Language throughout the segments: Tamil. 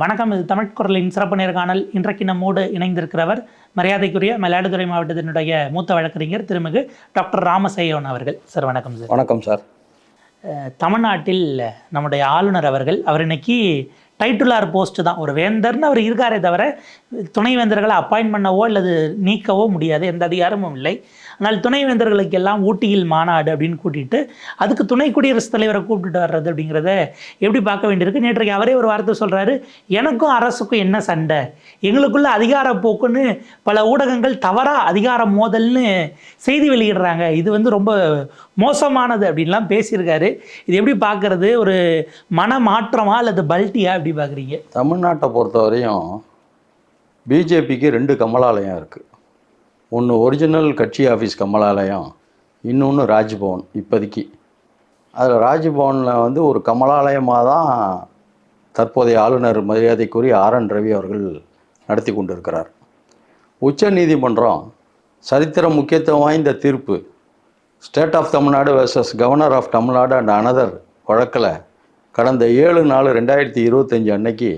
வணக்கம் இது தமிழ் குரலின் சிறப்பு நேர்காணல் இன்றைக்கு நம்மோடு இணைந்திருக்கிறவர் மரியாதைக்குரிய மயிலாடுதுறை மாவட்டத்தினுடைய மூத்த வழக்கறிஞர் திருமிகு டாக்டர் ராமசேயோன் அவர்கள். சார் வணக்கம் சார். வணக்கம் சார். தமிழ்நாட்டில் நம்முடைய ஆளுநர் அவர்கள் அவர் இன்னைக்கு டைட்டுலார் போஸ்ட் தான். ஒரு வேந்தர்னு அவர் இருக்காரே தவிர துணைவேந்தர்களை அப்பாயின்ட் பண்ணவோ அல்லது நீக்கவோ முடியாது. எந்த அதிகாரமும் இல்லை. ஆனால் துணைவேந்தர்களுக்கு எல்லாம் ஊட்டியில் மாநாடு அப்படின்னு கூட்டிட்டு அதுக்கு துணை குடியரசுத் தலைவரை கூப்பிட்டுட்டு வர்றது அப்படிங்கிறத எப்படி பார்க்க வேண்டியிருக்கு? நேற்றைக்கு அவரே ஒரு வார்த்தை சொல்கிறாரு எனக்கும் அரசுக்கும் என்ன சண்டை? எங்களுக்குள்ள அதிகார போக்குன்னு பல ஊடகங்கள் தவறாக அதிகார மோதல்னு செய்தி வெளியிடுறாங்க. இது வந்து ரொம்ப மோசமானது அப்படின்லாம் பேசியிருக்காரு. இது எப்படி பார்க்குறது? ஒரு மன மாற்றமா அல்லது பல்ட்டியா எப்படி பார்க்குறீங்க? தமிழ்நாட்டை பொறுத்தவரையும் பிஜேபிக்கு ரெண்டு கமலாலயம் இருக்குது ஒன்று ஒரிஜினல் கட்சி ஆஃபீஸ் கமலாலயம் இன்னொன்று ராஜ்பவன் இப்போதைக்கு. அதில் ராஜ்பவனில் வந்து ஒரு கமலாலயமாக தான் தற்போதைய ஆளுநர் மரியாதைக்குரிய ஆர் என் ரவி அவர்கள் நடத்தி கொண்டிருக்கிறார். உச்ச நீதிமன்றம் சரித்திர முக்கியத்துவம் வாய்ந்த தீர்ப்பு. State of Tamil Nadu versus governor of Tamil Nadu and another வழக்கில் கடந்த ஏழு நாலு ரெண்டாயிரத்தி இருபத்தஞ்சி அன்னைக்கு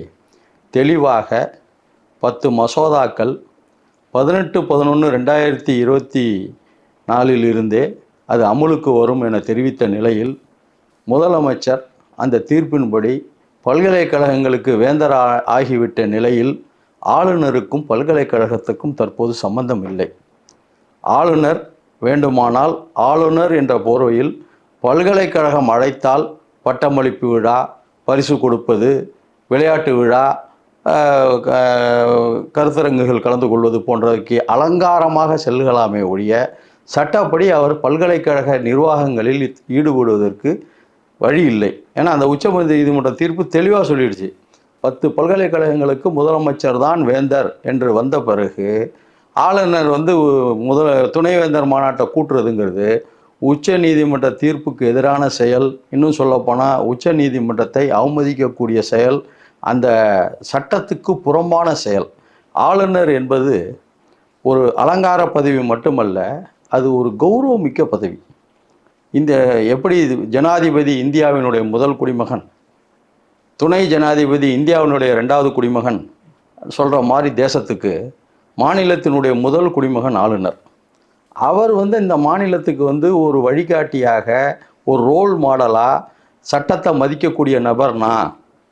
தெளிவாக பத்து மசோதாக்கள் பதினெட்டு பதினொன்று ரெண்டாயிரத்தி இருபத்தி நாலில் இருந்தே அது அமுலுக்கு வரும் என தெரிவித்த நிலையில் முதலமைச்சர் அந்த தீர்ப்பின்படி பல்கலைக்கழகங்களுக்கு வேந்தர் ஆ- ஆகிவிட்ட நிலையில் ஆளுநருக்கும் பல்கலைக்கழகத்துக்கும் தற்போது சம்பந்தம் இல்லை. ஆளுநர் வேண்டுமானால் ஆளுநர் என்ற போர்வையில் பல்கலைக்கழகம் அழைத்தால் பட்டமளிப்பு விழா பரிசு கொடுப்பது விளையாட்டு விழா கருத்தரங்குகள் கலந்து கொள்வது போன்றவைக்கு அலங்காரமாக செல்கலாமே ஒழிய சட்டப்படி அவர் பல்கலைக்கழக நிர்வாகங்களில் ஈடுபடுவதற்கு வழி இல்லை. ஏன்னா அந்த உச்ச நீதிமன்ற தீர்ப்பு தெளிவாக சொல்லிடுச்சு. பத்து பல்கலைக்கழகங்களுக்கு முதலமைச்சர் தான் வேந்தர் என்று வந்த பிறகு ஆளுநர் வந்து முதல் துணைவேந்தர் மாநாட்டை கூட்டுறதுங்கிறது உச்ச நீதிமன்ற தீர்ப்புக்கு எதிரான செயல். இன்னும் சொல்லப்போனால் உச்ச நீதிமன்றத்தை அவமதிக்கக்கூடிய செயல் அந்த சட்டத்துக்கு புறம்பான செயல். ஆளுநர் என்பது ஒரு அலங்கார பதவி மட்டுமல்ல அது ஒரு கௌரவமிக்க பதவி. இந்த எப்படி இது ஜனாதிபதி இந்தியாவினுடைய முதல் குடிமகன் துணை ஜனாதிபதி இந்தியாவினுடைய ரெண்டாவது குடிமகன் சொல்கிற மாதிரி தேசத்துக்கு மாநிலத்தினுடைய முதல் குடிமகன் ஆளுநர். அவர் வந்து இந்த மாநிலத்துக்கு வந்து ஒரு வழிகாட்டியாக ஒரு ரோல் மாடலாக சட்டத்தை மதிக்கக்கூடிய நபர்னா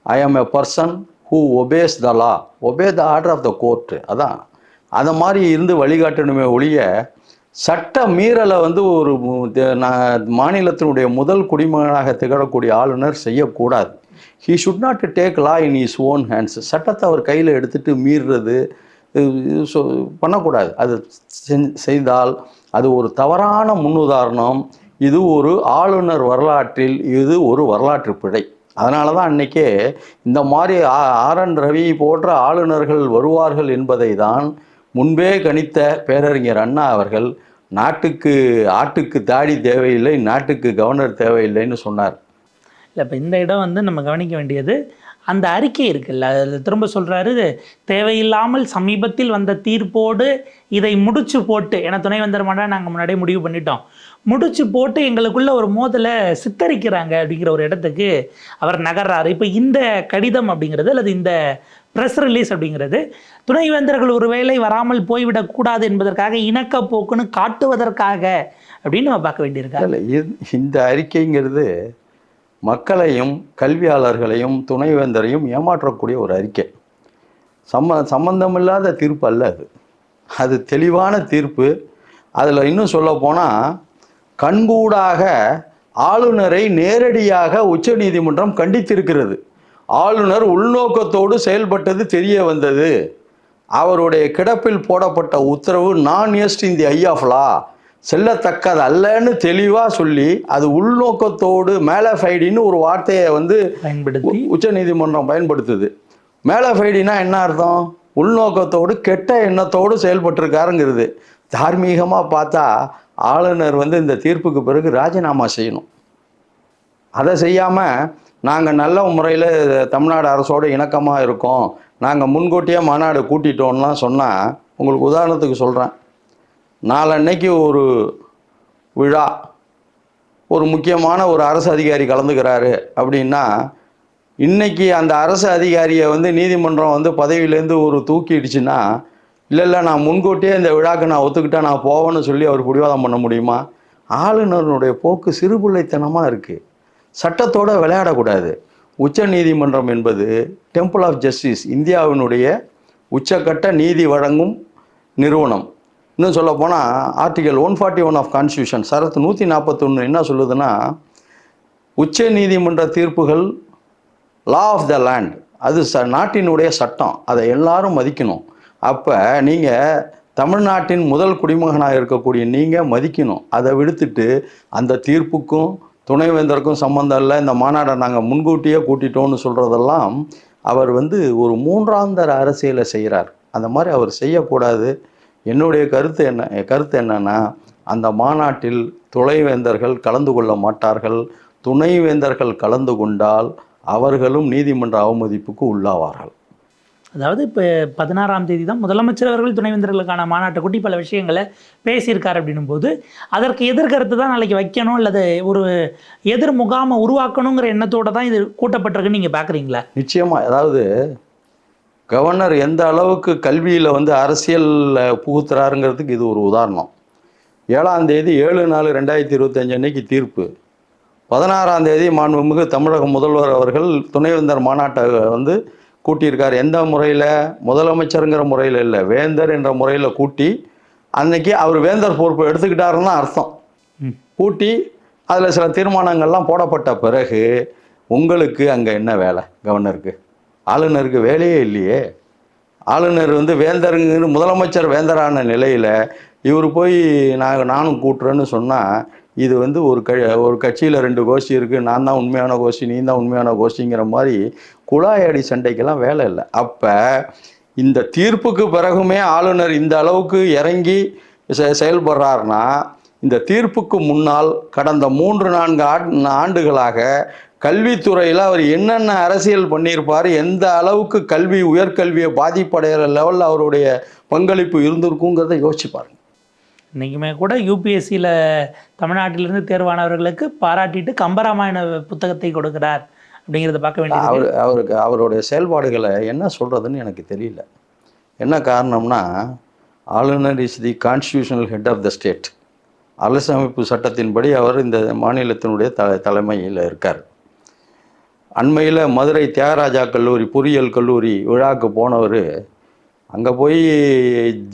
I am a person who obeys the law obey the order of the court அதான். அதை மாதிரி இருந்து வழிகாட்டணுமே ஒழிய சட்ட மீறலை வந்து ஒரு மாநிலத்தினுடைய முதல் குடிமகனாக திகழக்கூடிய ஆளுநர் செய்யக்கூடாது. He should not take law in his own hands சட்டத்தை அவர் கையில் எடுத்துட்டு மீறுறது பண்ணக்கூடாது. அது செய்தால் அது ஒரு தவறான முன்னுதாரணம். இது ஒரு ஆளுநர் வரலாற்றில் இது ஒரு வரலாற்று பிழை. அதனால தான் அன்னைக்கே இந்த மாதிரி ஆ- ஆர் என் ரவி போன்ற ஆளுநர்கள் வருவார்கள் என்பதை தான் முன்பே கணித்த பேரறிஞர் அண்ணா அவர்கள் நாட்டுக்கு ஆட்டுக்கு தாடி தேவையில்லை நாட்டுக்கு கவர்னர் தேவையில்லைன்னு சொன்னார். இல்லை இப்போ இந்த இடம் வந்து நம்ம கவனிக்க வேண்டியது அந்த அறிக்கை இருக்குல்ல அதில் திரும்ப சொல்கிறாரு தேவையில்லாமல் சமீபத்தில் வந்த தீர்ப்போடு இதை முடிச்சு போட்டு என துணை மாட்டா நாங்கள் முன்னாடியே முடிவு பண்ணிட்டோம். முடிச்சு போட்டு எங்களுக்குள்ள ஒரு மோதலை சித்தரிக்கிறாங்க அப்படிங்கிற ஒரு இடத்துக்கு அவர் நகர்றாரு. இப்போ இந்த கடிதம் அப்படிங்கிறது அல்லது இந்த ப்ரெஸ் ரிலீஸ் அப்படிங்கிறது துணைவேந்தர்கள் ஒருவேளை வராமல் போய்விடக்கூடாது என்பதற்காக இணக்கப்போக்குன்னு காட்டுவதற்காக அப்படின்னு நம்ம பார்க்க வேண்டியிருக்காங்க இல்லை இந்த அறிக்கைங்கிறது மக்களையும் கல்வியாளர்களையும் துணைவேந்தரையும் ஏமாற்றக்கூடிய ஒரு அறிக்கை. சம்ம சம்பந்தமில்லாத தீர்ப்பு அல்ல அது. அது தெளிவான தீர்ப்பு. அதில் இன்னும் சொல்ல போனால் கண்கூடாக ஆளுநரை நேரடியாக உச்சநீதிமன்றம் கண்டித்திருக்கிறது. ஆளுநர் உள்நோக்கத்தோடு செயல்பட்டது தெரிய வந்தது. அவருடைய கிடப்பில் போடப்பட்ட உத்தரவு நான் எஸ்ட் இன் தி ஐ ஆஃப் லா. செல்லத்தக்கது அல்லன்னு தெளிவாக சொல்லி அது உள்நோக்கத்தோடு மேலஃபைடின்னு ஒரு வார்த்தையை வந்து பயன்படுத்தி உச்ச நீதிமன்றம் பயன்படுத்துது. மேலஃபைடினா என்ன அர்த்தம்? உள்நோக்கத்தோடு கெட்ட எண்ணத்தோடு செயல்பட்டிருக்காருங்கிறது. தார்மீகமாக பார்த்தா ஆளுநர் வந்து இந்த தீர்ப்புக்கு பிறகு ராஜினாமா செய்யணும். அதை செய்யாமல் நாங்கள் நல்ல முறையில் தமிழ்நாடு அரசோட இணக்கமாக இருக்கோம். நாங்கள் முன்கூட்டியே மாநாடு கூட்டிட்டோம்லாம் சொன்னால் உங்களுக்கு உதாரணத்துக்கு சொல்கிறேன் நாளன்னைக்கு ஒரு விழா ஒரு முக்கியமான ஒரு அரசு அதிகாரி கலந்துக்கிறாரு அப்படின்னா இன்றைக்கி அந்த அரசு அதிகாரியை வந்து நீதிமன்றம் வந்து பதவியிலேருந்து ஒரு தூக்கிடுச்சுன்னா இல்லை இல்லை நான் முன்கூட்டியே இந்த விழாக்கு நான் ஒத்துக்கிட்டா நான் போவேன்னு சொல்லி அவர் பிடிவாதம் பண்ண முடியுமா? ஆளுநருடைய போக்கு சிறுபிள்ளைத்தனமாக இருக்குது சட்டத்தோடு விளையாடக்கூடாது. உச்ச நீதிமன்றம் என்பது டெம்பிள் ஆஃப் ஜஸ்டிஸ் இந்தியாவினுடைய உச்சக்கட்ட நீதி வழங்கும் நிறுவனம். இன்னும் சொல்ல போனால் article one forty one of constitution சரத்து நூற்றி நாற்பத்தொன்று என்ன சொல்லுதுன்னா உச்ச நீதிமன்ற தீர்ப்புகள் லா ஆஃப் த லேண்ட் அது ச நாட்டினுடைய சட்டம் அதை எல்லாரும் மதிக்கணும். அப்போ நீங்கள் தமிழ்நாட்டின் முதல் குடிமகனாக இருக்கக்கூடிய நீங்கள் மதிக்கணும். அதை விடுத்துட்டு அந்த தீர்ப்புக்கும் துணைவேந்தருக்கும் சம்மந்தம் இல்லை இந்த மாநாடை நாங்கள் முன்கூட்டியே கூட்டிட்டோம்னு சொல்கிறதெல்லாம் அவர் வந்து ஒரு மூன்றாந்தர அரசியலை செய்கிறார் அந்த மாதிரி அவர் செய்யக்கூடாது. என்னுடைய கருத்து என்ன என் கருத்து என்னன்னா அந்த மாநாட்டில் துணைவேந்தர்கள் கலந்து கொள்ள மாட்டார்கள். துணைவேந்தர்கள் கலந்து கொண்டால் அவர்களும் நீதிமன்ற அவமதிப்புக்கு உள்ளாவார்கள். அதாவது இப்போ பதினாறாம் தேதி தான் முதலமைச்சர் அவர்கள் துணைவேந்தர்களுக்கான மாநாட்டை கூட்டி பல விஷயங்களை பேசியிருக்கார் அப்படின்னும் போது அதற்கு எதிர்கருத்து தான் நாளைக்கு வைக்கணும் அல்லது ஒரு எதிர் முகாமை உருவாக்கணுங்கிற எண்ணத்தோட தான் இது கூட்டப்பட்டிருக்குன்னு நீங்கள் பார்க்குறீங்களா நிச்சயமாக அதாவது கவர்னர் எந்த அளவுக்கு கல்வியில் வந்து அரசியலில் புகுத்துறாருங்கிறதுக்கு இது ஒரு உதாரணம். ஏழாம் தேதி ஏழு நாலு ரெண்டாயிரத்தி இருபத்தஞ்சு அன்னைக்கு தீர்ப்பு. பதினாறாம் தேதி மாண்புமிகு தமிழக முதல்வர் அவர்கள் துணைவேந்தர் மாநாட்டை வந்து கூட்டியிருக்கார். எந்த முறையில்? முதலமைச்சருங்கிற முறையில் இல்லை. வேந்தர் என்ற முறையில் கூட்டி அன்னைக்கு அவர் வேந்தர் பொறுப்பை எடுத்துக்கிட்டாருன்னு தான் அர்த்தம். கூட்டி அதில் சில தீர்மானங்கள்லாம் போடப்பட்ட பிறகு உங்களுக்கு அங்கே என்ன வேலை கவர்னருக்கு? ஆளுநருக்கு வேலையே இல்லையே. ஆளுநர் வந்து வேந்தருங்கிற முதலமைச்சர் வேந்தரான நிலையில் இவர் போய் நான் நானும் கூட்டுறேன்னு சொன்னால் இது வந்து ஒரு க ஒரு கட்சியில் ரெண்டு கோஷ்டி இருக்குது நான் தான் உண்மையான கோஷ்டி நீ தான் உண்மையான கோஷ்டிங்கிற மாதிரி குழாயடி சண்டைக்கெல்லாம் வேலை இல்லை. அப்போ இந்த தீர்ப்புக்கு பிறகுமே ஆளுநர் இந்த அளவுக்கு இறங்கி செ- செயல்படுறாருன்னா இந்த தீர்ப்புக்கு முன்னால் கடந்த மூன்று நான்கு ஆண்டுகளாக கல்வித்துறையில் அவர் என்னென்ன அரசியல் பண்ணியிருப்பார் எந்த அளவுக்கு கல்வி உயர்கல்வியை பாதிப்படைகிற லெவலில் அவருடைய பங்களிப்பு இருந்திருக்குங்கிறத யோசிச்சு பாருங்க. இன்றைக்குமே கூட யூபிஎஸ்சியில் தமிழ்நாட்டிலிருந்து தேர்வானவர்களுக்கு பாராட்டிட்டு கம்பராமாயண புத்தகத்தை கொடுக்கிறார் அப்படிங்கிறத பார்க்க வேண்டியது அவர் அவருக்கு அவருடைய செயல்பாடுகளை என்ன சொல்கிறதுன்னு எனக்கு தெரியல. என்ன காரணம்னா ஆளுநர் is the constitutional head of the state அரசமைப்பு சட்டத்தின்படி அவர் இந்த மாநிலத்தினுடைய த தலைமையில் இருக்கார். அண்மையில் மதுரை தியாகராஜா கல்லூரி பொறியியல் கல்லூரி விழாக்கு போனவர் அங்கே போய்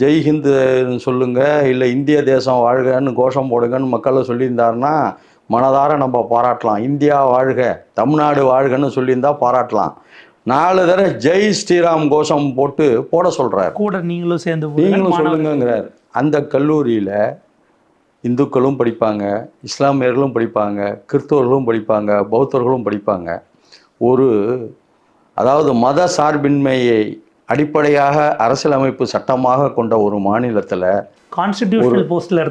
ஜெய் ஹிந்துன்னு சொல்லுங்க இல்லை இந்திய தேசம் வாழ்கன்னு கோஷம் போடுங்கன்னு மக்களை சொல்லியிருந்தாருன்னா மனதார நம்ம பாராட்டலாம். இந்தியா வாழ்க தமிழ்நாடு வாழ்கன்னு சொல்லியிருந்தா பாராட்டலாம். நாலு தடவை ஜெய் ஸ்ரீராம் கோஷம் போட்டு போட சொல்கிறார் கூட நீங்களும் சேர்ந்து. நீங்களும் சொல்லுங்கங்கிறார். அந்த கல்லூரியில் இந்துக்களும் படிப்பாங்க இஸ்லாமியர்களும் படிப்பாங்க கிறிஸ்தவர்களும் படிப்பாங்க பௌத்தர்களும் படிப்பாங்க. ஒரு அதாவது மத சார்பின்மையை அடிப்படையாக அரசியலமைப்பு சட்டமாக கொண்ட ஒரு மாநிலத்தில் கான்ஸ்டிடியூஷனல் போஸ்ட்ல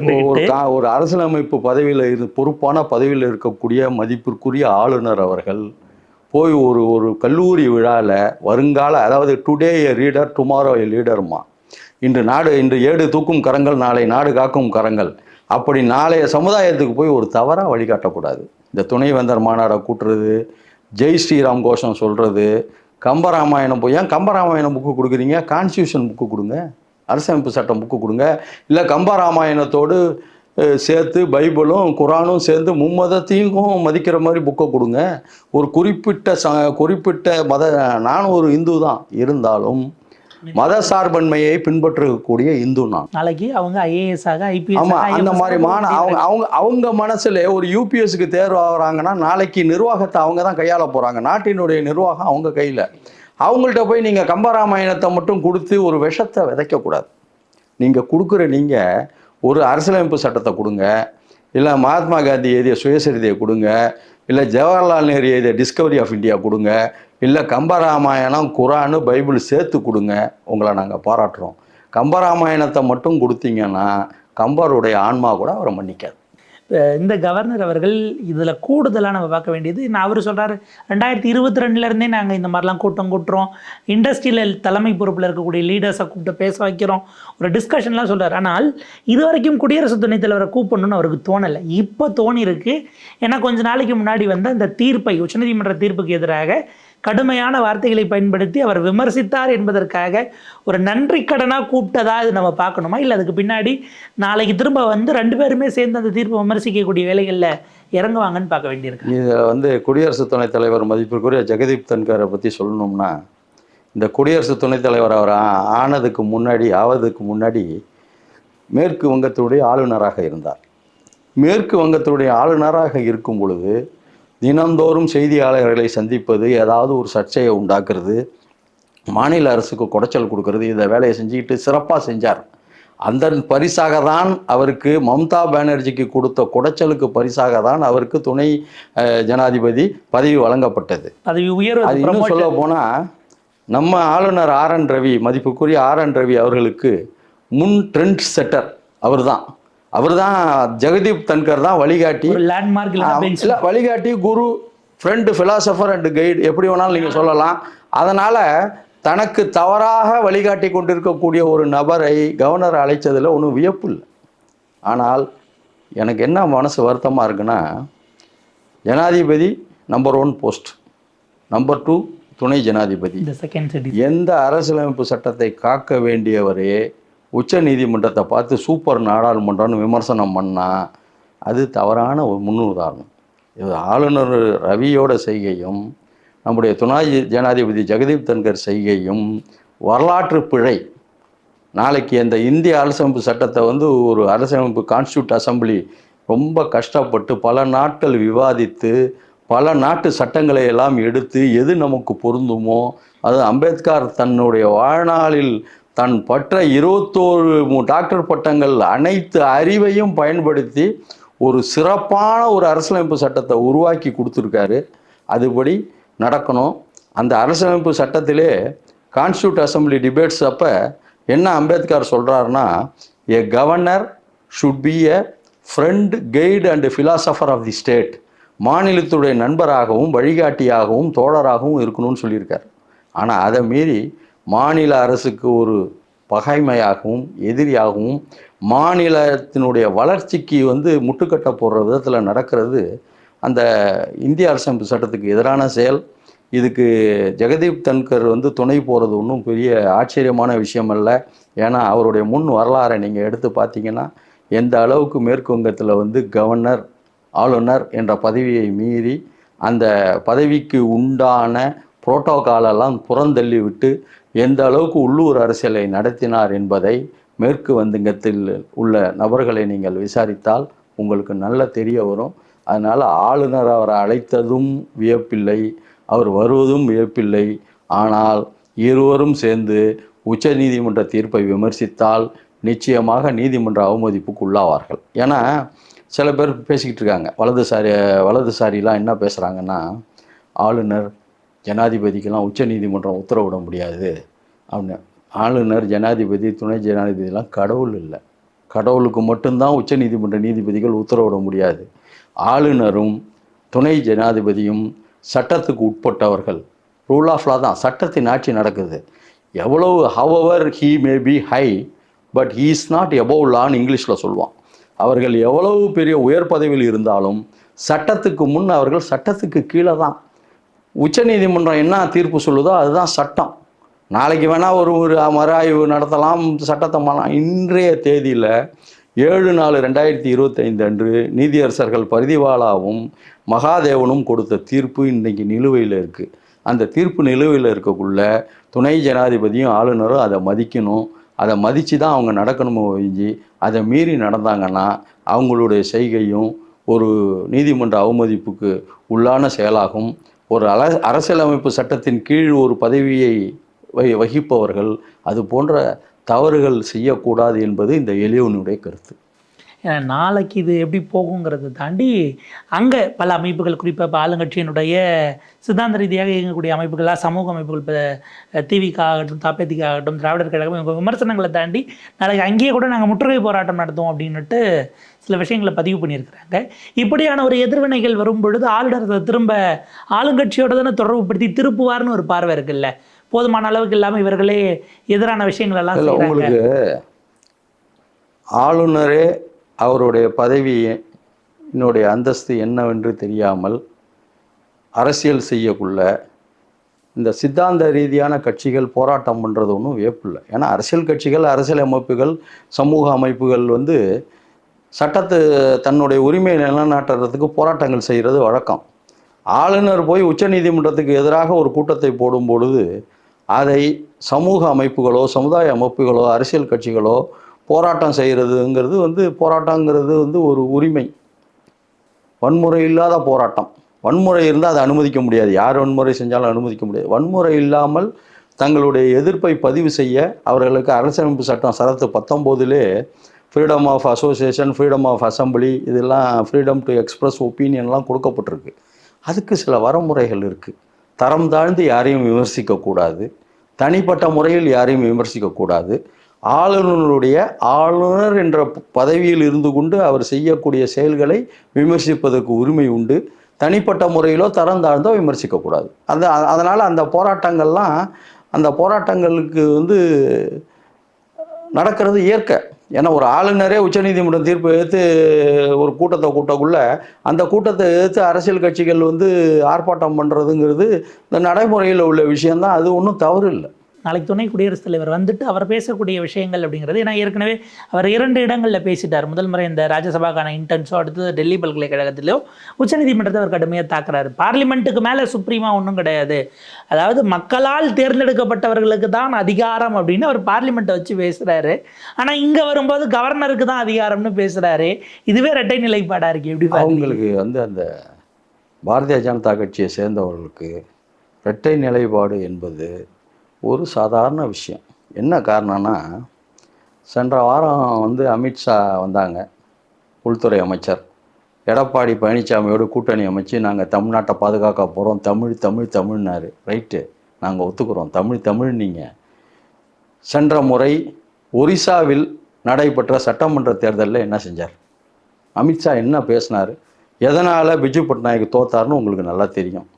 ஒரு அரசியலமைப்பு பதவியில் இரு பொறுப்பான பதவியில் இருக்கக்கூடிய மதிப்பிற்குரிய ஆளுநர் அவர்கள் போய் ஒரு ஒரு கல்லூரி விழாவில் வருங்கால அதாவது today a reader tomorrow a லீடர்மா இன்று நாடு இன்று ஏடு தூக்கும் கரங்கள் நாளை நாடு காக்கும் கரங்கள். அப்படி நாளைய சமுதாயத்துக்கு போய் ஒரு தவறாக வழிகாட்டக்கூடாது. இந்த துணைவேந்தர் மாநாடை கூட்டுறது ஜெய் ஸ்ரீராம் கோஷம் சொல்கிறது கம்பராமாயணம் போய் ஏன் கம்பராமாயணம் புக்கு கொடுக்குறீங்க? கான்ஸ்டியூஷன் புக்கு கொடுங்க. அரசமைப்பு சட்டம் புக்கு கொடுங்க. இல்லை கம்பராமாயணத்தோடு சேர்த்து பைபிளும் குரானும் சேர்ந்து மும்மதத்தையும் மதிக்கிற மாதிரி புக்கை கொடுங்க. ஒரு குறிப்பிட்ட ச குறிப்பிட்ட மத நானும் ஒரு இந்து தான் இருந்தாலும் மத சார்பன்மையை பின்பற்றக்கூடிய இந்து நான். நாளைக்கு அவங்க ஐஏஎஸ் ஆக ஐபிஎஸ் ஆமா அந்த மாதிரி மான அவங்க அவங்க அவங்க மனசுல ஒரு யூபிஎஸ்க்கு தேர்வு ஆகுறாங்கன்னா நாளைக்கு நிர்வாகத்தை அவங்க தான் கையாள போறாங்க. நாட்டினுடைய நிர்வாகம் அவங்க கையில. அவங்கள்ட்ட போய் நீங்க கம்பராமாயணத்தை மட்டும் கொடுத்து ஒரு விஷத்தை விதைக்கக்கூடாது. நீங்க கொடுக்குற நீங்க ஒரு அரசியலமைப்பு சட்டத்தை கொடுங்க. இல்லை மகாத்மா காந்தி எழுதிய சுயசரிதையை கொடுங்க. இல்லை ஜவஹர்லால் நேரு எழுதிய டிஸ்கவரி ஆஃப் இந்தியா கொடுங்க. இல்லை கம்பராமாயணம் குரானு பைபிள் சேர்த்து கொடுங்க. உங்களை நாங்கள் பாராட்டுறோம். கம்பராமாயணத்தை மட்டும் கொடுத்தீங்கன்னா கம்பருடைய ஆன்மா கூட அவரை மன்னிக்காது. இந்த கவர்னர் அவர்கள் இதில் கூடுதலாக நம்ம பார்க்க வேண்டியது நான் அவர் சொல்கிறார் ரெண்டாயிரத்தி இருபத்தி ரெண்டுலேருந்தே நாங்கள் இந்த மாதிரிலாம் கூட்டம் கூட்டுறோம். இண்டஸ்ட்ரியில் தலைமை பொறுப்பில் இருக்கக்கூடிய லீடர்ஸை கூப்பிட்டு பேச வைக்கிறோம். ஒரு டிஸ்கஷன்லாம் சொல்கிறார் ஆனால் இது வரைக்கும் குடியரசு துணைத் தலைவரை கூப்பிடணும்னு அவருக்கு தோணலை. இப்போ தோணி இருக்குது ஏன்னா கொஞ்ச நாளைக்கு முன்னாடி வந்து அந்த தீர்ப்பை உச்சநீதிமன்ற தீர்ப்புக்கு எதிராக கடுமையான வார்த்தைகளை பயன்படுத்தி அவர் விமர்சித்தார் என்பதற்காக ஒரு நன்றி கடனாக கூப்பிட்டதா இது நம்ம பார்க்கணுமா? இல்லை அதுக்கு பின்னாடி நாளைக்கு திரும்ப வந்து ரெண்டு பேருமே சேர்ந்து அந்த தீர்ப்பை விமர்சிக்கக்கூடிய வேலைகளில் இறங்குவாங்கன்னு பார்க்க வேண்டியிருக்கு? இதில் வந்து குடியரசு துணைத் தலைவர் மதிப்பிற்குரிய ஜெகதீப் தன்கரை பற்றி சொல்லணும்னா இந்த குடியரசு துணைத் தலைவர் அவர் ஆனதுக்கு முன்னாடி ஆவதுக்கு முன்னாடி மேற்கு வங்கத்தினுடைய ஆளுநராக இருந்தார். மேற்கு வங்கத்தினுடைய ஆளுநராக இருக்கும் பொழுது தினந்தோறும் செய்தியாளர்களை சந்திப்பது ஏதாவது ஒரு சர்ச்சையை உண்டாக்குறது மாநில அரசுக்கு குடைச்சல் கொடுக்கறது இந்த வேலையை செஞ்சுக்கிட்டு சிறப்பாக செஞ்சார். அந்த பரிசாக தான் அவருக்கு மம்தா பானர்ஜிக்கு கொடுத்த குடைச்சலுக்கு பரிசாக தான் அவருக்கு துணை ஜனாதிபதி பதவி வழங்கப்பட்டது. பதவி உயர்வு அது இன்னும். சொல்ல போனால் நம்ம ஆளுநர் ஆர் என் ரவி மதிப்புக்குரிய ஆர் என் ரவி அவர்களுக்கு முன் ட்ரெண்ட் செட்டர் அவர் தான் அவர் தான் ஜெகதீப் தன்கர் தான் வழிகாட்டி. லேண்ட்மார்க் வழிகாட்டி குரு ஃப்ரெண்டு ஃபிலாசபர் அண்ட் கைடு எப்படி வேணாலும் நீங்கள் சொல்லலாம். அதனால் தனக்கு தவறாக வழிகாட்டி கொண்டிருக்கக்கூடிய ஒரு நபரை கவர்னர் அழைச்சதில் ஒன்றும் வியப்பு இல்லை. ஆனால் எனக்கு என்ன மனசு வருத்தமாக இருக்குன்னா ஜனாதிபதி number one post number two துணை ஜனாதிபதி. எந்த அரசியலமைப்பு சட்டத்தை காக்க வேண்டியவரே உச்ச நீதிமன்றத்தை பார்த்து சூப்பர் நாடாளுமன்றம்னு விமர்சனம் பண்ணால் அது தவறான ஒரு முன்னுதாரணம். இது ஆளுநர் ரவியோட செய்கையும் நம்முடைய துணை ஜனாதிபதி ஜெகதீப் தன்கர் செய்கையும் வரலாற்று பிழை. நாளைக்கு இந்த இந்திய அரசமைப்பு சட்டத்தை வந்து ஒரு அரசமைப்பு கான்ஸ்டியூட் அசம்பிளி ரொம்ப கஷ்டப்பட்டு பல நாட்கள் விவாதித்து பல நாட்டு சட்டங்களை எல்லாம் எடுத்து எது நமக்கு பொருந்துமோ அது அம்பேத்கர் தன்னுடைய வாழ்நாளில் தன் பற்ற இருபத்தோரு டாக்டர் பட்டங்கள் அனைத்து அறிவையும் பயன்படுத்தி ஒரு சிறப்பான ஒரு அரசியலமைப்பு சட்டத்தை உருவாக்கி கொடுத்துருக்காரு. அதுபடி நடக்கணும். அந்த அரசியலமைப்பு சட்டத்திலே கான்ஸ்டியூட் அசம்பிளி டிபேட்ஸ் அப்போ என்ன அம்பேத்கர் சொல்கிறாருன்னா a governor should be a friend guide and philosopher of the state மாநிலத்துடைய நண்பராகவும் வழிகாட்டியாகவும் தோழராகவும் இருக்கணும்னு சொல்லியிருக்கார். ஆனால் அதை மீறி மாநில அரசுக்கு ஒரு பகைமையாகவும் எதிரியாகவும் மாநிலத்தினுடைய வளர்ச்சிக்கு வந்து முட்டுக்கட்டை போடுற விதத்தில் நடக்கிறது அந்த இந்திய அரசமைப்பு சட்டத்துக்கு எதிரான செயல். இதுக்கு ஜெகதீப் தன்கர் வந்து துணை போகிறது ஒன்றும் பெரிய ஆச்சரியமான விஷயம் அல்ல. ஏன்னா அவருடைய முன் வரலாறை நீங்கள் எடுத்து பார்த்தீங்கன்னா எந்த அளவுக்கு மேற்கு வங்கத்தில் வந்து கவர்னர் ஆளுநர் என்ற பதவியை மீறி அந்த பதவிக்கு உண்டான புரோட்டோகாலெல்லாம் புறந்தள்ளி விட்டு எந்த அளவுக்கு உள்ளூர் அரசியலை நடத்தினார் என்பதை மேற்கு வந்தங்கத்தில் உள்ள நபர்களை நீங்கள் விசாரித்தால் உங்களுக்கு நல்ல தெரிய வரும். அதனால் ஆளுநர் அவரை அழைத்ததும் வியப்பில்லை அவர் வருவதும் வியப்பில்லை. ஆனால் இருவரும் சேர்ந்து உச்ச நீதிமன்ற தீர்ப்பை விமர்சித்தால் நிச்சயமாக நீதிமன்ற அவமதிப்புக்கு உள்ளாவார்கள் ஏன்னா சில பேர் பேசிக்கிட்டு இருக்காங்க வலதுசாரி வலதுசாரிலாம் என்ன பேசுகிறாங்கன்னா ஆளுநர் ஜனாதிபதிக்கெல்லாம் உச்ச நீதிமன்றம் உத்தரவிட முடியாது. அப்படின்னு. ஆளுநர் ஜனாதிபதி துணை ஜனாதிபதிலாம் கடவுள் இல்லை. கடவுளுக்கு மட்டும்தான் உச்ச நீதிமன்ற நீதிபதிகள் உத்தரவிட முடியாது. ஆளுநரும் துணை ஜனாதிபதியும் சட்டத்துக்கு உட்பட்டவர்கள். ரூல் ஆஃப் லா தான். சட்டத்தின் ஆட்சி நடக்குது. எவ்வளவு however he may be high but he is not above லான்னு இங்கிலீஷில் சொல்லுவான். அவர்கள் எவ்வளவு பெரிய உயர் பதவியில் இருந்தாலும் சட்டத்துக்கு முன் அவர்கள் சட்டத்துக்கு கீழே தான். உச்சநீதிமன்றம் என்ன தீர்ப்பு சொல்லுதோ அதுதான் சட்டம். நாளைக்கு வேணால் ஒரு ஒரு மறுஆய்வு நடத்தலாம் சட்டத்தை மாறலாம் இன்றைய தேதியில் ஏழு நாலு ரெண்டாயிரத்தி இருபத்தைந்து அன்று நீதியரசர்கள் பரிதிவாலாவும் மகாதேவனும் கொடுத்த தீர்ப்பு இன்றைக்கி நிலுவையில் இருக்குது அந்த தீர்ப்பு நிலுவையில் இருக்கக்குள்ள துணை ஜனாதிபதியும் ஆளுநரும் அதை மதிக்கணும். அதை மதித்து தான் அவங்க நடக்கணுமோ ஒழிஞ்சு அதை மீறி நடந்தாங்கன்னா அவங்களுடைய செய்கையும் ஒரு நீதிமன்ற அவமதிப்புக்கு உள்ளான செயலாகும். ஒரு அல அரசியலமைப்பு சட்டத்தின் கீழ் ஒரு பதவியை வை வகிப்பவர்கள் அது போன்ற தவறுகள் செய்யக்கூடாது என்பது இந்த எளியவனுடைய கருத்து. நாளைக்கு இது எப்படி போகுங்கிறத தாண்டி அங்கே பல அமைப்புகள் குறிப்பாக இப்போ ஆளுங்கட்சியினுடைய சித்தாந்த ரீதியாக இயங்கக்கூடிய அமைப்புகளாக சமூக அமைப்புகள் இப்போ திவிக ஆகட்டும் தாப்பேதிக ஆகட்டும் திராவிடர் கழகம் இவங்க விமர்சனங்களை தாண்டி நாளைக்கு அங்கேயே கூட நாங்கள் முற்றுகை போராட்டம் நடத்துவோம் அப்படின்னுட்டு சில விஷயங்களை பதிவு பண்ணியிருக்கிறாங்க இப்படியான ஒரு எதிர்வினைகள் வரும் பொழுது ஆளுநர் திரும்ப ஆளுங்கட்சியோட தானே தொடர்புபடுத்தி திருப்புவார்னு ஒரு பார்வை இருக்குல்ல போதுமான அளவுக்கு இல்லாமல் இவர்களே எதிரான விஷயங்கள் எல்லாம். உங்களுக்கு ஆளுநரே அவருடைய பதவி என்னுடைய அந்தஸ்து என்னவென்று தெரியாமல் அரசியல் செய்யக்குள்ள இந்த சித்தாந்த ரீதியான கட்சிகள் போராட்டம் பண்ணுறது ஒன்றும் வேப்பில்லை ஏன்னா அரசியல் கட்சிகள் அரசியல் அமைப்புகள் சமூக அமைப்புகள் வந்து சட்டத்து தன்னுடைய உரிமையை நிலைநாட்டுறதுக்கு போராட்டங்கள் செய்கிறது வழக்கம். ஆளுநர் போய் உச்சநீதிமன்றத்துக்கு எதிராக ஒரு கூட்டத்தை போடும் பொழுது அதை சமூக அமைப்புகளோ சமுதாய அமைப்புகளோ அரசியல் கட்சிகளோ போராட்டம் செய்கிறதுங்கிறது வந்து போராட்டங்கிறது வந்து ஒரு உரிமை. வன்முறை இல்லாத போராட்டம். வன்முறை இருந்தால் அதை அனுமதிக்க முடியாது. யார் வன்முறை செஞ்சாலும் அனுமதிக்க முடியாது. வன்முறை இல்லாமல் தங்களுடைய எதிர்ப்பை பதிவு செய்ய அவர்களுக்கு அரசியலமைப்பு சட்டம் சரத்து பத்தொம்போதிலே freedom of association freedom of assembly இதெல்லாம் ஃப்ரீடம் டு எக்ஸ்பிரஸ் ஒப்பீனியன்லாம் கொடுக்கப்பட்டிருக்கு. அதுக்கு சில வரமுறைகள் இருக்குது தரம் தாழ்ந்து யாரையும் விமர்சிக்கக்கூடாது. தனிப்பட்ட முறையில் யாரையும் விமர்சிக்கக்கூடாது. ஆளுநருடைய ஆளுநர் என்ற பதவியில் இருந்து கொண்டு அவர் செய்யக்கூடிய செயல்களை விமர்சிப்பதற்கு உரிமை உண்டு. தனிப்பட்ட முறையிலோ தரம் தாழ்ந்தோ விமர்சிக்கக்கூடாது. அந்த அதனால் அந்த போராட்டங்கள்லாம் அந்த போராட்டங்களுக்கு வந்து நடக்கிறது இயற்கை. ஏன்னா ஒரு ஆளுநரே உச்சநீதிமன்றம் தீர்ப்பு எடுத்து ஒரு கூட்டத்தை கூட்டக்குள்ள அந்த கூட்டத்தை எதிர்த்து அரசியல் கட்சிகள் வந்து ஆர்ப்பாட்டம் பண்ணுறதுங்கிறது இந்த நடைமுறையில் உள்ள விஷயந்தான் அது ஒன்றும் தவறு இல்லை நாளைக்கு துணை குடியரசுத் தலைவர் வந்துட்டு அவர் பேசக்கூடிய விஷயங்கள் அப்படிங்கிறது ஏன்னா ஏற்கனவே அவர் இரண்டு இடங்களில் பேசிட்டார். முதல் முறை இந்த ராஜ்யசபாக்கான இன்டர்ன்ஸோ அடுத்தது டெல்லி பல்கலைக்கழகத்திலோ உச்சநீதிமன்றத்தை அவர் கடுமையாக தாக்குறாரு. பார்லிமெண்ட்டுக்கு மேலே சுப்ரீமா ஒன்றும் கிடையாது. அதாவது மக்களால் தேர்ந்தெடுக்கப்பட்டவர்களுக்கு தான் அதிகாரம் அப்படின்னு அவர் பார்லிமெண்ட்டை வச்சு பேசுகிறாரு ஆனால் இங்கே வரும்போது கவர்னருக்கு தான் அதிகாரம்னு பேசுகிறாரு இதுவே ரெட்டை நிலைப்பாடாக இருக்கு. எப்படி அவங்களுக்கு வந்து அந்த பாரதிய ஜனதா கட்சியை சேர்ந்தவர்களுக்கு இரட்டை நிலைப்பாடு என்பது ஒரு சாதாரண விஷயம். என்ன காரணம்னா சென்ற வாரம் வந்து அமித்ஷா வந்தாங்க உள்துறை அமைச்சர். எடப்பாடி பழனிசாமியோடு கூட்டணி அமைச்சு நாங்கள் தமிழ்நாட்டை பாதுகாக்க போகிறோம் தமிழ் தமிழ் தமிழ்னாரு. ரைட்டு. நாங்கள் ஒத்துக்கிறோம். தமிழ் தமிழ் நீங்கள் சென்ற முறை ஒரிசாவில் நடைபெற்ற சட்டமன்ற தேர்தலில் என்ன செஞ்சார்? அமித்ஷா என்ன பேசினார்? எதனால் பிஜு பட்நாயக் தோத்தார்னு உங்களுக்கு நல்லா தெரியும்.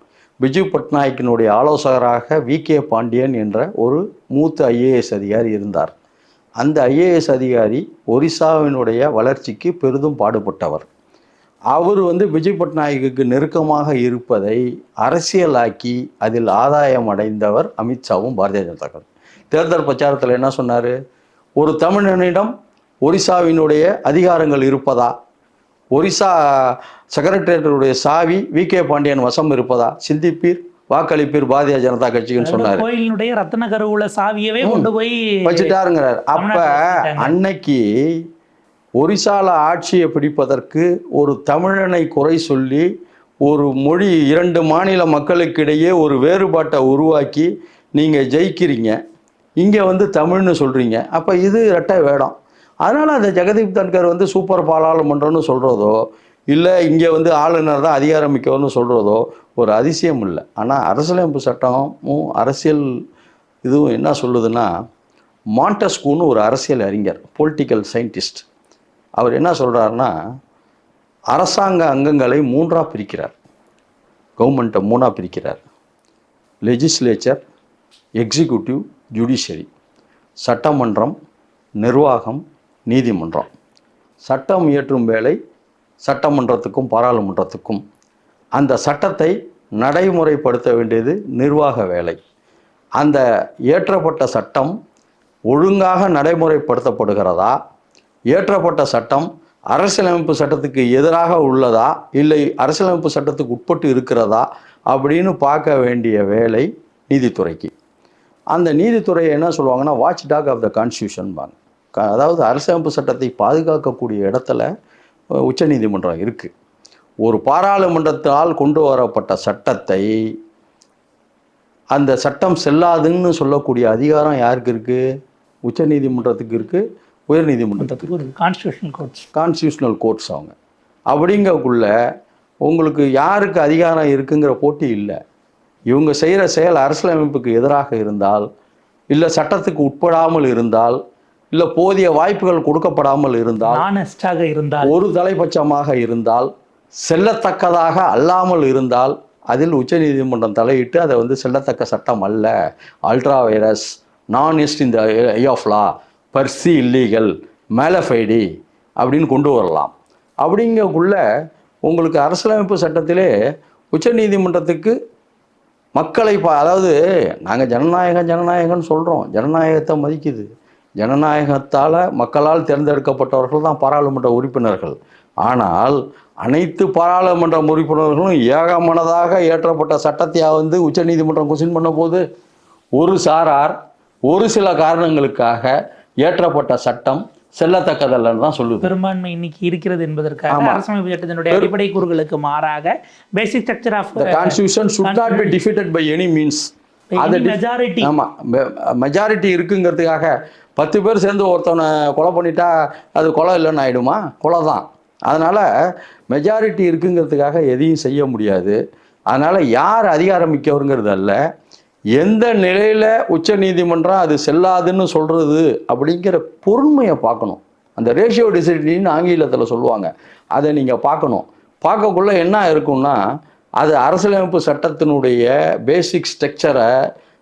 பிஜு பட்நாயக்கினுடைய ஆலோசகராக வி. கே. பாண்டியன் என்ற ஒரு மூத்த ஐஏஎஸ் அதிகாரி இருந்தார். அந்த ஐஏஎஸ் அதிகாரி ஒரிசாவினுடைய வளர்ச்சிக்கு பெரிதும் பாடுபட்டவர். அவர் வந்து விஜய் பட்நாயக்குக்கு நெருக்கமாக இருப்பதை அரசியலாக்கி அதில் ஆதாயம் அடைந்தவர் அமித்ஷாவும் பாரதிய ஜனதா கட்சி. தேர்தல் பிரச்சாரத்தில் என்ன சொன்னார்? ஒரு தமிழனிடம் ஒரிசாவினுடைய அதிகாரங்கள் இருப்பதா? ஒரிசா செக்ரட்டரியேட்டுடைய சாவி வி கே பாண்டியன் வசம் இருப்பதா? சிந்திப்பீர் வாக்களிப்பீர் பாரதிய ஜனதா கட்சிக்குன்னு சொன்னார். கோயிலினுடைய ரத்தன கருவுல சாவியவே கொண்டு போய் வச்சுட்டாருங்கிறார். அப்ப. அன்னைக்கு ஒரிசால ஆட்சியை பிடிப்பதற்கு ஒரு தமிழனை குறை சொல்லி ஒரு மொழி இரண்டு மாநில மக்களுக்கிடையே ஒரு வேறுபாட்டை உருவாக்கி நீங்கள் ஜெயிக்கிறீங்க. இங்கே வந்து தமிழ்னு சொல்கிறீங்க அப்போ இது இரட்டை வேடம். அதனால் அந்த ஜெகதீப் தன்கர் வந்து சூப்பர் பாராளுமன்றம்னு சொல்கிறதோ இல்லை இங்கே வந்து ஆளுநர் தான் அதிகாரம் மிக்கவர்னு சொல்கிறதோ ஒரு அதிசயம் இல்லை. ஆனால் அரசியலமைப்பு சட்டமும் அரசியல் இதுவும் என்ன சொல்லுதுன்னா மாண்டஸ்கூன்னு ஒரு அரசியல் அறிஞர் பொலிட்டிக்கல் சயின்டிஸ்ட் அவர் என்ன சொல்கிறாருன்னா அரசாங்க அங்கங்களை மூன்றாக பிரிக்கிறார். கவர்மெண்ட்டை மூணாக பிரிக்கிறார். லெஜிஸ்லேச்சர் எக்ஸிக்யூட்டிவ் ஜுடிஷியரி சட்டமன்றம் நிர்வாகம் நீதிமன்றம். சட்டம் இயற்றும் வேலை சட்டமன்றத்துக்கும் பாராளுமன்றத்துக்கும். அந்த சட்டத்தை நடைமுறைப்படுத்த வேண்டியது நிர்வாக வேலை. அந்த இயற்றப்பட்ட சட்டம் ஒழுங்காக நடைமுறைப்படுத்தப்படுகிறதா? இயற்றப்பட்ட சட்டம் அரசியலமைப்பு சட்டத்துக்கு எதிராக உள்ளதா? இல்லை அரசியலமைப்பு சட்டத்துக்கு உட்பட்டு இருக்கிறதா? அப்படின்னு பார்க்க வேண்டிய வேலை நீதித்துறைக்கு. அந்த நீதித்துறை என்ன சொல்லுவாங்கன்னா watch talk of the constitution பாங்க அதாவது அரசியலமைப்பு சட்டத்தை பாதுகாக்கக்கூடிய இடத்துல உச்சநீதிமன்றம் இருக்குது ஒரு பாராளுமன்றத்தால் கொண்டு வரப்பட்ட சட்டத்தை அந்த சட்டம் செல்லாதுன்னு சொல்லக்கூடிய அதிகாரம் யாருக்கு இருக்குது உச்சநீதிமன்றத்துக்கு இருக்குது உயர்நீதிமன்றத்துக்கு கான்ஸ்டியூஷனல் கோர்ட்ஸ் கான்ஸ்டியூஷனல் கோர்ட்ஸ் அவங்க. அப்படிங்கக்குள்ள உங்களுக்கு யாருக்கு அதிகாரம் இருக்குங்கிற போட்டி இல்லை. இவங்க செய்கிற செயல் அரசியலமைப்புக்கு எதிராக இருந்தால் இல்லை சட்டத்துக்கு உட்படாமல் இருந்தால் இல்லை போதிய வாய்ப்புகள் கொடுக்கப்படாமல் இருந்தால் இருந்தால் ஒரு தலைபட்சமாக இருந்தால் செல்லத்தக்கதாக அல்லாமல் இருந்தால் அதில் உச்சநீதிமன்றம் தலையிட்டு அதை வந்து செல்லத்தக்க சட்டம் அல்ல. அல்ட்ரா வைரஸ் நான் இஸ்ட் இந்த eye of law per se illegal mala fide அப்படின்னு கொண்டு வரலாம். அப்படிங்கக்குள்ள உங்களுக்கு அரசியலமைப்பு சட்டத்திலே உச்சநீதிமன்றத்துக்கு மக்களை பா அதாவது நாங்கள் ஜனநாயகம் ஜனநாயகம்னு சொல்கிறோம் ஜனநாயகத்தை மதிக்குது. ஜனநாயகத்தால் மக்களால் தேர்ந்தெடுக்கப்பட்டவர்கள் தான் பாராளுமன்ற உறுப்பினர்கள். ஆனால் அனைத்து பாராளுமன்ற உறுப்பினர்களும் ஏகமனதாக ஏற்றப்பட்ட சட்டத்தை வந்து உச்சநீதிமன்றம் கொஸ்டின் பண்ண போது ஒரு சாரார் ஒரு சில காரணங்களுக்காக ஏற்றப்பட்ட சட்டம் செல்லத்தக்கதல்லன்னு தான் சொல்லுது. பெரும்பான்மை இன்னைக்கு இருக்கிறது என்பதற்காக. அரசமைப்பு சட்டத்தினுடைய அடிப்படை கூறுகளுக்கு மாறாக basic structure of constitution should not be defeated by any means. அது மெஜாரிட்டி ஆமா. மெஜாரிட்டி இருக்குங்கிறதுக்காக பத்து பேர் சேர்ந்து ஒருத்தவனை கொலை பண்ணிட்டா அது கொலை இல்லைன்னு ஆகிடுமா கொலை தான் அதனால் மெஜாரிட்டி இருக்குங்கிறதுக்காக எதையும் செய்ய முடியாது. அதனால் யார் அதிகாரம் மிக்கவருங்கிறது அல்ல. எந்த நிலையில் உச்ச நீதிமன்றம் அது செல்லாதுன்னு சொல்கிறது அப்படிங்கிற பொறுமையை பார்க்கணும். அந்த ரேஷியோ டிசிட்டின்னு ஆங்கிலத்தில் சொல்லுவாங்க. அதை நீங்கள் பார்க்கணும். பார்க்கக்குள்ள என்ன இருக்கும்னா அது அரசியலமைப்பு சட்டத்தினுடைய பேசிக் ஸ்ட்ரக்சரை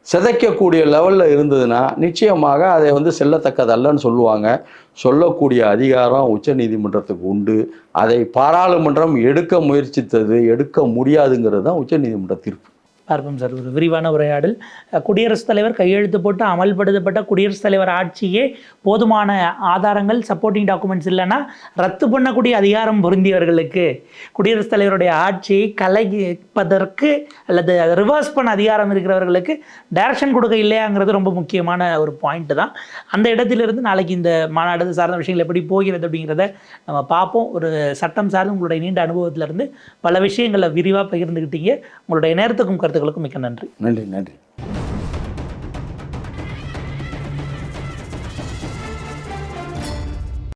சிதைக்கக்கூடிய லெவலில் இருந்ததுன்னா நிச்சயமாக அதை வந்து செல்லத்தக்கதல்லன்னு சொல்லுவாங்க. சொல்லக்கூடிய அதிகாரம் உச்சநீதிமன்றத்துக்கு உண்டு. அதை பாராளுமன்றம் எடுக்க முயற்சித்தது எடுக்க முடியாதுங்கிறது தான் உச்சநீதிமன்ற தீர்ப்பு. பார்ப்போம் சார். ஒரு விரிவான உரையாடல். குடியரசுத் தலைவர் கையெழுத்து போட்டு அமல்படுத்தப்பட்ட குடியரசுத் தலைவர் ஆட்சியே போதுமான ஆதாரங்கள் சப்போர்ட்டிங் டாக்குமெண்ட்ஸ் இல்லைன்னா ரத்து பண்ணக்கூடிய அதிகாரம் பொருந்தியவர்களுக்கு குடியரசுத் தலைவருடைய ஆட்சியை கலைப்பதற்கு அல்லது ரிவர்ஸ் பண்ண அதிகாரம் இருக்கிறவர்களுக்கு டைரக்ஷன் கொடுக்க இல்லையாங்கிறது ரொம்ப முக்கியமான ஒரு பாயிண்ட் தான். அந்த இடத்திலிருந்து நாளைக்கு இந்த மாநாடு சார்ந்த விஷயங்கள் எப்படி போகிறது அப்படிங்கிறத நம்ம பார்ப்போம். ஒரு சட்டம் சார்ந்து உங்களுடைய நீண்ட அனுபவத்திலிருந்து பல விஷயங்களை விரிவாக பகிர்ந்துக்கிட்டீங்க உங்களுடைய நேரத்துக்கும் கருத்துக்களுக்கும் மிக்க நன்றி. நன்றி நன்றி.